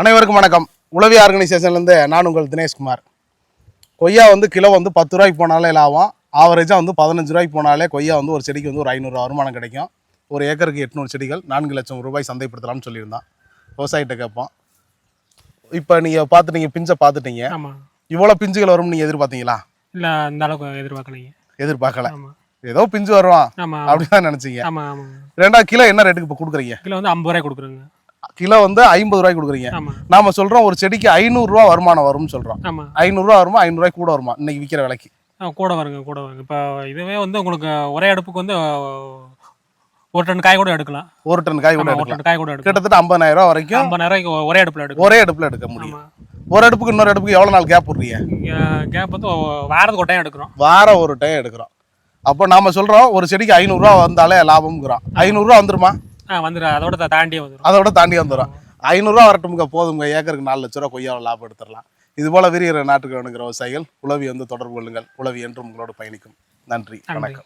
அனைவருக்கும் வணக்கம். உளவி ஆர்கனைசேஷன்லேருந்து நான் உங்கள் தினேஷ்குமார். கொய்யா வந்து கிலோ வந்து பத்து ரூபாய்க்கு போனாலே லாபம். ஆவரேஜாக வந்து பதினஞ்சு ரூபாய்க்கு போனாலே கொய்யா வந்து ஒரு செடிக்கு வந்து ஒரு ஐநூறுரூவா வருமானம் கிடைக்கும். ஒரு ஏக்கருக்கு எட்நூறு செடிகள் நான்கு லட்சம் ரூபாய் சந்தைப்படுத்தலாம்னு சொல்லியிருந்தான். விவசாயிகிட்ட கேட்போம். இப்போ நீங்கள் பார்த்துட்டீங்க பிஞ்சை பார்த்துட்டீங்க. இவ்வளோ பிஞ்சுகள் வரும்னு நீங்கள் எதிர்பார்த்தீங்களா? இல்லை அந்த அளவுக்கு எதிர்பார்க்கலைங்க. எதிர்பார்க்கல. ஏதோ பிஞ்சு வருவான் அப்படின்னு தான் நினச்சிங்க. ரெண்டாவது கிலோ என்ன ரேட்டுக்கு இப்போ கொடுக்குறீங்க? கிலோ வந்து ஐம்பது ரூபாய் கொடுக்குறோங்க. கிலோ வந்து ஐம்பது ரூபாய்க்கு கொடுக்குறீங்க. நாம சொல்கிறோம் ஒரு செடிக்கு ஐநூறுரூவா வருமானம் வரும்னு சொல்கிறோம் ஆமாம் ஐநூறுரூவா வருமா ஐநூறுரூவாய்க்கு கூட வருமா? இன்னைக்கு விற்கிற விலைக்கு. கூட வருங்க கூட வருங்க. இப்போ இதுவே வந்து உங்களுக்கு ஒரே அடுப்புக்கு வந்து ஒரு டன் காய் கூட எடுக்கலாம். ஒரு டன் காய் கூட எடுக்கலாம். காய் கூட எடுக்கலாம். கிட்டத்தட்ட ஐம்பதாயிரம் ரூபா வரைக்கும் ஐம்பதாயிரம் ஒரே அடுப்பில் எடுக்கலாம். ஒரே அடுப்புல எடுக்க முடியும். ஒரு அடுப்புக்கு இன்னொரு அடுப்புக்கு எவ்வளவு நாள் கேப் விடுறீங்க? கேப் வந்து வாரத்துக்கு ஒரு டைம் எடுக்கிறோம். வாரம் ஒரு டைம் எடுக்கிறோம். அப்போ நாம சொல்றோம் ஒரு செடிக்கு ஐநூறுரூவா வந்தாலே லாபம்ங்கிறோம். ஐநூறுரூவா வந்துருமா? வந்துடும் அதோட தா- தாண்டியே வந்துடும் அதோட தாண்டி வந்துடும் ஐநூறுரூவா வரட்டுமுங்க. போதுங்க ஏக்கருக்கு நாலு லட்ச ரூபா கொய்யாவை லாபம் எடுத்துடலாம். இது போல விரிகிற நாட்டுக்கு வேணுங்கிற விவசாயிகள் உளவி வந்து தொடர்பு கொள்ளுங்கள். உளவி என்றும் உங்களோடு பயணிக்கும். நன்றி. வணக்கம்.